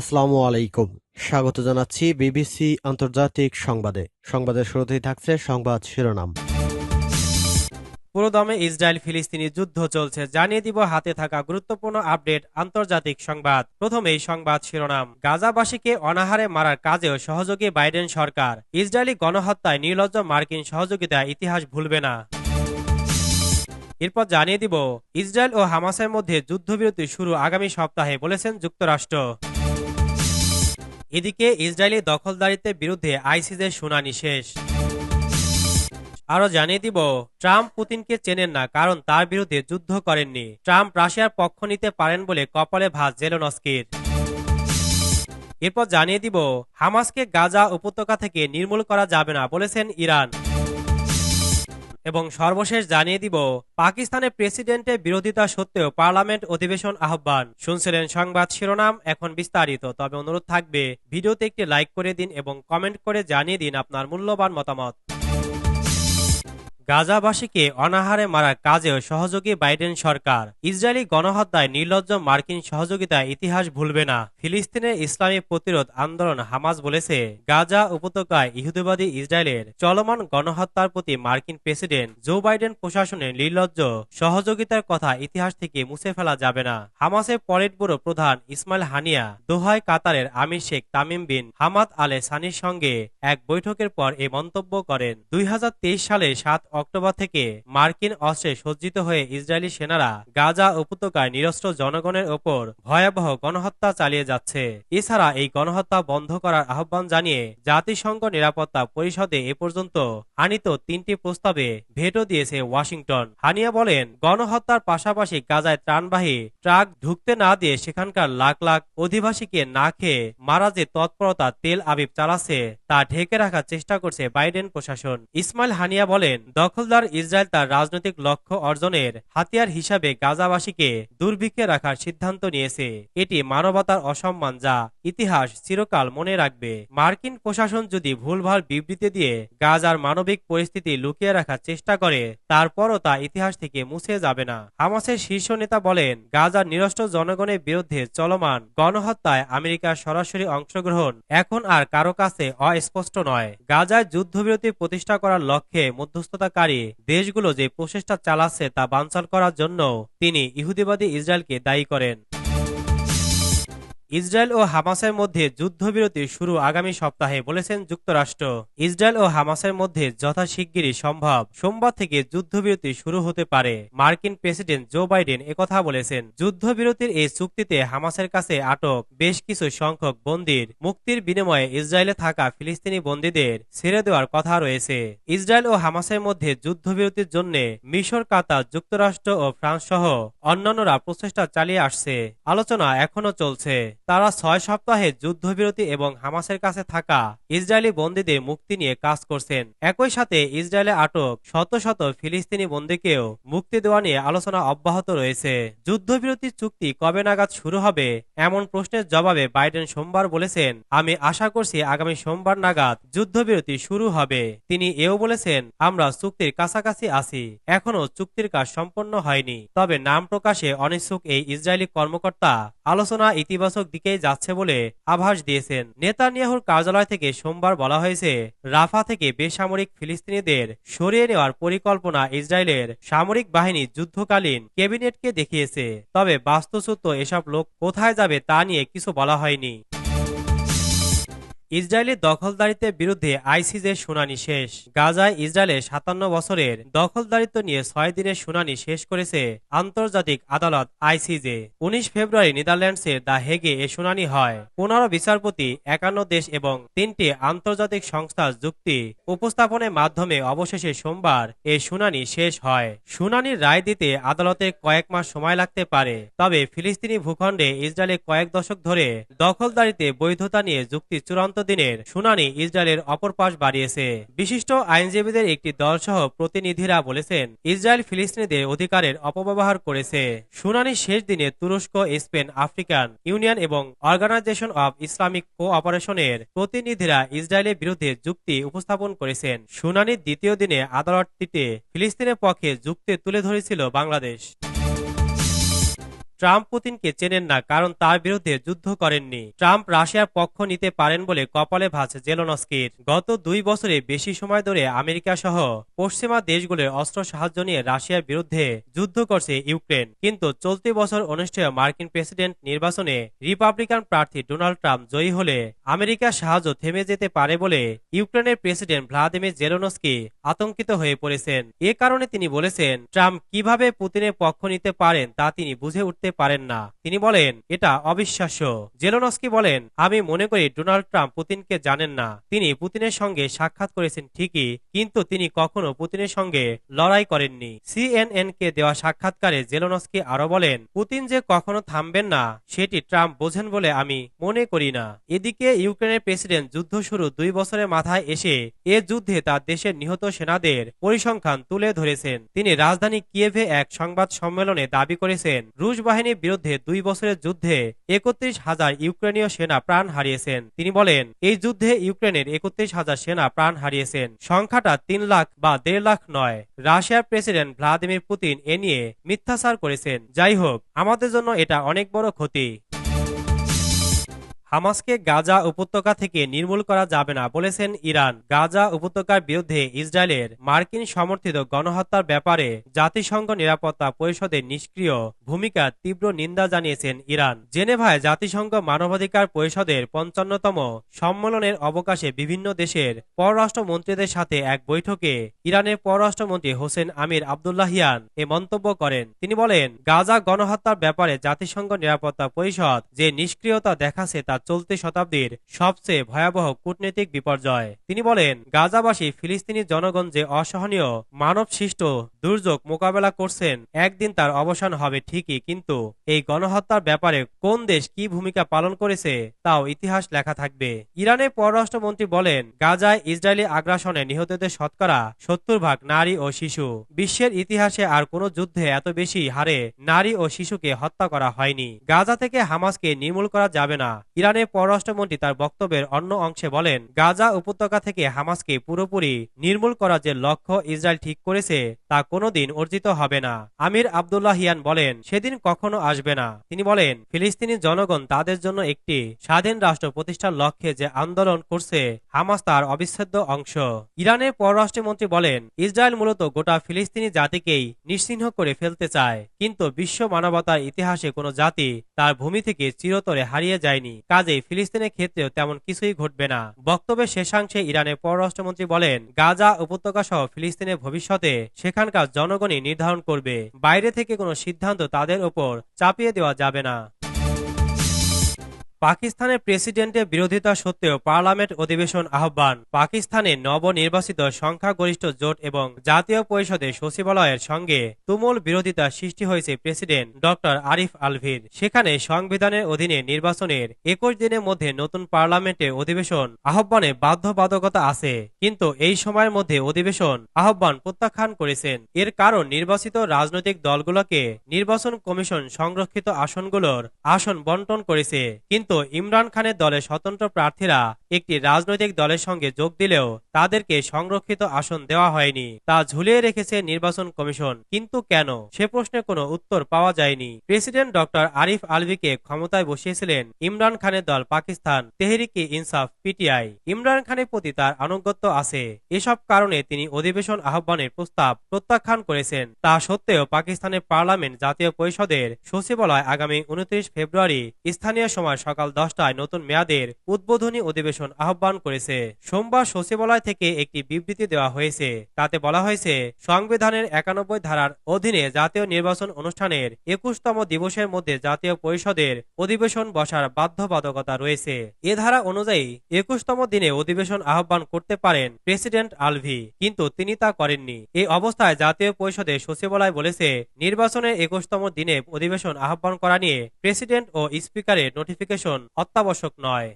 আসসালামু আলাইকুম। স্বাগত জানাচ্ছি বিবিসি আন্তর্জাতিক সংবাদে। সংবাদের শুরুতেই থাকছে সংবাদ শিরোনাম। পুরোদমে ইসরায়েল ফিলিস্তিনি যুদ্ধ চলছে, জানিয়ে দিব হাতে থাকা গুরুত্বপূর্ণ আপডেট আন্তর্জাতিক সংবাদ। প্রথমেই সংবাদ শিরোনাম। গাজাবাসীকে অনাহারে মারার কাজেও সহযোগী বাইডেন সরকার। ইসরায়েলি গণহত্যায় নির্লজ্জ মার্কিন সহযোগিতা ইতিহাস ভুলবে না। এরপর জানিয়ে দিব, ইসরায়েল ও হামাসের মধ্যে যুদ্ধবিরতি শুরু আগামী সপ্তাহে বলেছেন যুক্তরাষ্ট্র। এদিকে ইসরায়েলি দখলদারিত্বের বিরুদ্ধে আইসিজের শুনানি শেষ। আরও জানিয়ে দিব, ট্রাম্প পুতিনকে চেনেন না, কারণ তার বিরুদ্ধে যুদ্ধ করেননি। ট্রাম্প রাশিয়ার পক্ষ নিতে পারেন বলে কপালে ভাঁজ জেলোনস্কির। এরপর জানিয়ে দিব, হামাসকে গাজা উপত্যকা থেকে নির্মূল করা যাবে না বলেছেন ইরান। এবং সর্বশেষ জানিয়ে দিব পাকিস্তানের প্রেসিডেন্টের বিরোধিতা সত্ত্বেও পার্লামেন্ট অধিবেশন আহ্বান। শুনছিলেন সংবাদ শিরোনাম, এখন বিস্তারিত। তবে অনুরোধ থাকবে, ভিডিওতে একটি লাইক করে দিন এবং কমেন্ট করে জানিয়ে দিন আপনার মূল্যবান মতামত। গাজাবাসীকে অনাহারে মারার কাজেও সহযোগী বাইডেন সরকার। ইসরায়েলি গণহত্যায় নির্লজ্জ মার্কিন সহযোগিতায় ইতিহাস ভুলবে না। ফিলিস্তিনের ইসলামী প্রতিরোধ আন্দোলন হামাস বলেছে। গাজা উপত্যকায় ইহুদিবাদী ইসরায়েলের চলমান গণহত্যার প্রতি মার্কিন প্রেসিডেন্ট জো বাইডেন প্রশাসনের নির্লজ্জ সহযোগিতার কথা ইতিহাস থেকে মুছে ফেলা যাবে না। হামাসের পরেট ব্যুরো প্রধান ইসমাইল হানিয়া দোহায় কাতারের Emir Sheikh Tamim bin Hamad Al সানির সঙ্গে এক বৈঠকের পর এ মন্তব্য করেন। দুই হাজার তেইশ সালে সাত অক্টোবর থেকে মার্কিন অস্ত্রে সজ্জিত হয়ে ইসরায়েলি সেনারা গাজা উপত্যকায় নিরস্ত্র জনগণের ওপর ভয়াবহ গণহত্যা চালিয়ে যাচ্ছে। এছাড়া এই গণহত্যা বন্ধ করার আহ্বান জানিয়ে জাতিসংঘ নিরাপত্তা পরিষদে এ পর্যন্ত আনিত তিনটি প্রস্তাবে ভেটো দিয়েছে ওয়াশিংটন। হানিয়া বলেন, গণহত্যার পাশাপাশি গাজায় ত্রাণবাহী ট্রাক ঢুকতে না দিয়ে সেখানকার লাখ লাখ অধিবাসীকে না খেয়ে মারা যে তৎপরতা তেল আবিব চালাচ্ছে, তা ঢেকে রাখার চেষ্টা করছে বাইডেন প্রশাসন। ইসমাইল হানিয়া বলেন দখলদার ইসরায়েল তার রাজনৈতিক লক্ষ্য অর্জনের হাতিয়ার হিসাবে গাজাবাসীকে দুর্ভিক্ষে রাখার সিদ্ধান্ত নিয়েছে। এটি মানবতার অসম্মান যা ইতিহাস চিরকাল মনে রাখবে। মার্কিন প্রশাসন যদি ভুলভাল বিবৃতি দিয়ে গাজার মানবিক পরিস্থিতি লুকিয়ে রাখার চেষ্টা করে, তারপরও তা ইতিহাস থেকে মুছে যাবে না। হামাসের শীর্ষ নেতা বলেন, গাজার নিরস্ত্র জনগণের বিরুদ্ধে চলমান গণহত্যায় আমেরিকার সরাসরি অংশগ্রহণ এখন আর কারও কাছে অস্পষ্ট নয়। গাজায় যুদ্ধবিরতি প্রতিষ্ঠা করার লক্ষ্যে মধ্যস্থতাকারী দেশগুলো যে প্রচেষ্টা চালাচ্ছে তা বানচাল করার জন্য তিনি ইহুদিবাদী ইসরায়েলকে দায়ী করেন। ইসরায়েল ও হামাসের মধ্যে যুদ্ধবিরতি শুরু আগামী সপ্তাহে বলেছেন যুক্তরাষ্ট্র। ইসরায়েল ও হামাসের মধ্যে যথাশিগগিরই সম্ভব। সোমবার থেকে যুদ্ধবিরতি শুরু হতে পারে। মার্কিন প্রেসিডেন্ট জো বাইডেন একথা বলেছেন। যুদ্ধবিরতির এই চুক্তিতে হামাসের কাছে আটক বেশ কিছু সংখ্যক বন্দির। মুক্তির বিনিময়ে ইসরায়েলে থাকা ফিলিস্তিনি বন্দীদের ছেড়ে দেওয়ার কথা রয়েছে। ইসরায়েল ও হামাসের মধ্যে যুদ্ধবিরতির জন্য মিশর, কাতার, যুক্তরাষ্ট্র ও ফ্রান্স সহ অন্যান্যরা প্রচেষ্টা চালিয়ে আসছে। আলোচনা এখনও চলছে। তারা ছয় সপ্তাহে যুদ্ধবিরতি এবং হামাসের কাছে থাকা ইসরায়েলি বন্দীদের মুক্তি নিয়ে কাজ করছেন। একই সাথে ইসরায়েলে আটক শত শত ফিলিস্তিনি বন্দীকেও মুক্তি দেওয়া নিয়ে আলোচনা অব্যাহত রয়েছে। যুদ্ধবিরতি চুক্তি কবে নাগাদ শুরু হবে এমন প্রশ্নের জবাবে বাইডেন সোমবার বলেছেন, আমি আশা করছি আগামী সোমবার নাগাদ যুদ্ধবিরতি শুরু হবে। তিনি এও বলেছেন, আমরা চুক্তির কাছাকাছি আছি। এখনও চুক্তির কাজ সম্পন্ন হয়নি। তবে নাম প্রকাশে অনিচ্ছুক এই ইসরায়েলি কর্মকর্তা আলোচনা ইতিবাচক দিকেই যাচ্ছে বলে আভাস দিয়েছেন। নেতানিয়াহুর কার্যালয় থেকে সোমবার বলা হয়েছে, রাফা থেকে বেসামরিক ফিলিস্তিনিদের সরিয়ে নেওয়ার পরিকল্পনা ইসরায়েলের সামরিক বাহিনী যুদ্ধকালীন ক্যাবিনেটকে দেখিয়েছে। তবে বাস্তুচ্যুত এসব লোক কোথায় যাবে তা নিয়ে কিছু বলা হয়নি। ইসরায়েলি দখলদারিত্বের বিরুদ্ধে আইসিজের শুনানি শেষ। গাজায় ইসরায়েলের সাতান্ন বছরের দখলদারিত্ব নিয়ে ছয় দিনের শুনানি শেষ করেছে আন্তর্জাতিক আদালত আইসিজে। উনিশ ফেব্রুয়ারি নেদারল্যান্ডসের দ্য হেগে এ শুনানি হয়। পনেরো বিচারপতি, একান্ন দেশ এবং তিনটি আন্তর্জাতিক সংস্থার যুক্তি উপস্থাপনের মাধ্যমে অবশেষে সোমবার এ শুনানি শেষ হয়। শুনানির রায় দিতে আদালতের কয়েক মাস সময় লাগতে পারে। তবে ফিলিস্তিনি ভূখণ্ডে ইসরায়েলে কয়েক দশক ধরে দখলদারিতে বৈধতা নিয়ে যুক্তি চূড়ান্ত দিনের শুনানি ইসরায়েলের অপর পাশ বাড়িয়েছে। বিশিষ্ট আইনজীবীদের একটি দলসহ প্রতিনিধিরা বলেছেন, ইসরায়েল ফিলিস্তিনিদের অধিকারের অপব্যবহার করেছে। শুনানি শেষ দিনে তুরস্ক, স্পেন, আফ্রিকান ইউনিয়ন এবং অর্গানাইজেশন অব ইসলামিক কোঅপারেশনের প্রতিনিধিরা ইসরায়েলের বিরুদ্ধে যুক্তি উপস্থাপন করেছেন। শুনানির দ্বিতীয় দিনে আদালতটিতে ফিলিস্তিনের পক্ষে যুক্তি তুলে ধরেছিল বাংলাদেশ। ট্রাম্প পুতিনকে চেনেন না, কারণ তার বিরুদ্ধে যুদ্ধ করেননি। ট্রাম্প রাশিয়ার পক্ষ নিতে পারেন বলে কপালে ভাঁজ জেলোনস্কির। গত দুই বছরে বেশি সময় ধরে আমেরিকা সহ পশ্চিমা দেশগুলোর অস্ত্র সাহায্য নিয়ে রাশিয়ার বিরুদ্ধে যুদ্ধ করছে ইউক্রেন। কিন্তু চলতি বছর অনুষ্ঠেয় মার্কিন প্রেসিডেন্ট নির্বাচনে রিপাবলিকান প্রার্থী ডোনাল্ড ট্রাম্প জয়ী হলে আমেরিকার সাহায্য থেমে যেতে পারে বলে ইউক্রেনের প্রেসিডেন্ট ভ্লাদিমির জেলোনস্কি আতঙ্কিত হয়ে পড়েছেন। এ কারণে তিনি বলেছেন, ট্রাম্প কীভাবে পুতিনের পক্ষ নিতে পারেন তা তিনি বুঝে উঠতে পারেন না। তিনি বলেন, এটা অবিশ্বাস্য। জেলোনস্কি বলেন, আমি মনে করি ডোনাল্ড ট্রাম্প পুতিনকে জানেন না। তিনি পুতিনের সঙ্গে সাক্ষাৎ করেছেন ঠিকই, কিন্তু তিনি কখনো পুতিনের সঙ্গে লড়াই করেননি। সিএনএন কে দেওয়া সাক্ষাৎকারে জেলোনস্কি আরও বলেন, পুতিন যে কখনো থামবেন না, সেটি ট্রাম্প বোঝেন বলে আমি মনে করি না। এদিকে ইউক্রেনের প্রেসিডেন্ট যুদ্ধ শুরু দুই বছরের মাথায় এসে এ যুদ্ধে তার দেশের নিহত সেনাদের পরিসংখ্যান তুলে ধরেছেন। তিনি রাজধানী কিয়েভে এক সংবাদ সম্মেলনে দাবি করেছেন, রুশ বাহিনীর বিরুদ্ধে দুই বছরের যুদ্ধে একত্রিশ হাজার ইউক্রেনীয় সেনা প্রাণ হারিয়েছেন। তিনি বলেন, এই যুদ্ধে ইউক্রেনের একত্রিশ হাজার সেনা প্রাণ হারিয়েছেন। সংখ্যাটা তিন লাখ বা দেড় লাখ নয়। রাশিয়ার প্রেসিডেন্ট ভ্লাদিমির পুতিন এ নিয়ে মিথ্যাচার করেছেন। যাই হোক, আমাদের জন্য এটা অনেক বড় ক্ষতি। হামাসকে গাজা উপত্যকা থেকে নির্মূল করা যাবে না বলেছেন ইরান। গাজা উপত্যকার বিরুদ্ধে ইসরায়েলের মার্কিন সমর্থিত গণহত্যার ব্যাপারে জাতিসংঘ নিরাপত্তা পরিষদের নিষ্ক্রিয় ভূমিকার তীব্র নিন্দা জানিয়েছেন ইরান। জেনেভায় জাতিসংঘ মানবাধিকার পরিষদের পঞ্চান্নতম সম্মেলনের অবকাশে বিভিন্ন দেশের পররাষ্ট্রমন্ত্রীদের সাথে এক বৈঠকে ইরানের পররাষ্ট্রমন্ত্রী হোসেন আমির আবদুল্লাহিয়ান এ মন্তব্য করেন। তিনি বলেন, গাজা গণহত্যার ব্যাপারে জাতিসংঘ নিরাপত্তা পরিষদ যে নিষ্ক্রিয়তা দেখাচ্ছে তা চলতি শতাব্দীর সবচেয়ে ভয়াবহ কূটনৈতিক বিপর্যয়। তিনি বলেন, গাজাবাসী ফিলিস্তিনি জনগণ যে অসহনীয় মানব সৃষ্ট দুর্যোগ মোকাবেলা করছেন, একদিন তার অবসান হবে ঠিকই, কিন্তু এই গণহত্যার ব্যাপারে কোন দেশ কি ভূমিকা পালন করেছে, তাও ইতিহাস লেখা থাকবে। ইরানের পররাষ্ট্রমন্ত্রী বলেন, গাজায় ইসরায়েলি আগ্রাসনে নিহতদের শতকরা সত্তর ভাগ নারী ও শিশু। বিশ্বের ইতিহাসে আর কোনো যুদ্ধে এত বেশি হারে নারী ও শিশুকে হত্যা করা হয়নি। গাজা থেকে হামাসকে নির্মূল করা যাবে না। ইরানের পররাষ্ট্রমন্ত্রী তার বক্তব্যের অন্য অংশে বলেন, গাজা উপত্যকা থেকে হামাসকে পুরোপুরি নির্মূল করার যে লক্ষ্য ইসরায়েল ঠিক করেছে তা কোনোদিন অর্জিত হবে না। আমির আবদুল্লাহিয়ান বলেন, সেদিন কখনো আসবে না। তিনি বলেন, ফিলিস্তিনি জনগণ তাদের জন্য একটি স্বাধীন রাষ্ট্র প্রতিষ্ঠার লক্ষ্যে যে আন্দোলন করছে, হামাস তার অবিচ্ছেদ্য অংশ। ইরানের পররাষ্ট্রমন্ত্রী বলেন, ইসরায়েল মূলত গোটা ফিলিস্তিনি জাতিকেই নিশ্চিহ্ন করে ফেলতে চায়, কিন্তু বিশ্ব মানবতার ইতিহাসে কোনো জাতি তার ভূমি থেকে চিরতরে হারিয়ে যায়নি। কাজেই ফিলিস্তিনের ক্ষেত্রেও তেমন কিছুই ঘটবে না। বক্তব্যের শেষাংশে ইরানের পররাষ্ট্রমন্ত্রী বলেন, গাজা উপত্যকা সহ ফিলিস্তিনের ভবিষ্যতে সেখানকার জনগণই নির্ধারণ করবে। বাইরে থেকে কোনো সিদ্ধান্ত তাদের ওপর চাপিয়ে দেওয়া যাবে না। পাকিস্তানের প্রেসিডেন্টের বিরোধিতা সত্ত্বেও পার্লামেন্ট অধিবেশন আহ্বান। পাকিস্তানে নবনির্বাচিত সংখ্যাগরিষ্ঠ জোট এবং জাতীয় পরিষদের সচিবালয়ের সঙ্গে তুমুল বিরোধিতা সৃষ্টি হয়েছে প্রেসিডেন্ট ডক্টর আরিফ আলভির। সেখানে সংবিধানের অধীনে নির্বাচনের একুশ দিনের মধ্যে নতুন পার্লামেন্টের অধিবেশন আহ্বানে বাধ্যবাধকতা আছে। কিন্তু এই সময়ের মধ্যে অধিবেশন আহ্বান প্রত্যাখ্যান করেছেন। এর কারণ নির্বাচিত রাজনৈতিক দলগুলোকে নির্বাচন কমিশন সংরক্ষিত আসনগুলোর আসন বন্টন করেছে। কিন্তু ইমরান খানের দলের স্বতন্ত্র প্রার্থীরা একটি রাজনৈতিক দলের সঙ্গে যোগ দিলেও তাদেরকে সংরক্ষিত আসন দেওয়া হয়নি। তা ঝুলিয়ে রেখেছে নির্বাচন কমিশন। কিন্তু কেন? সে প্রশ্নের কোনো উত্তর পাওয়া যায়নি। প্রেসিডেন্ট ডক্টর আরিফ আলভিকে ক্ষমতায় বসিয়েছিলেন ইমরান খানের দল পাকিস্তান। তেহরিকি ইনসাফ, পিটিআই। ইমরান খানের প্রতি তার আনুগত্য আছে। এসব কারণে তিনি অধিবেশন আহ্বানের প্রস্তাব প্রত্যাখ্যান করেছেন। তা সত্ত্বেও পাকিস্তানের পার্লামেন্ট জাতীয় পরিষদের সচিবালয় আগামী উনত্রিশ ফেব্রুয়ারি স্থানীয় সময় সকাল দশটায় নতুন মেয়াদের উদ্বোধনী অধিবেশন আহ্বান করেছে। সোমবার সচিবালয় থেকে একটি বিবৃতি দেওয়া হয়েছে। তাতে বলা হয়েছে, সংবিধানের একানব্বই ধারার অধীনে জাতীয় নির্বাচন অনুষ্ঠানের একুশতম দিবসের মধ্যে জাতীয় পরিষদের অধিবেশন বসার বাধ্যবাধকতা রয়েছে। এ ধারা অনুযায়ী একুশতম দিনে অধিবেশন আহ্বান করতে পারেন প্রেসিডেন্ট আলভি, কিন্তু তিনি তা করেননি। এই অবস্থায় জাতীয় পরিষদের সচিবালয় বলেছে, নির্বাচনের একুশতম দিনে অধিবেশন আহ্বান করা নিয়ে প্রেসিডেন্ট ও স্পিকারের নোটিফিকেশন অত্যাবশ্যক নয়।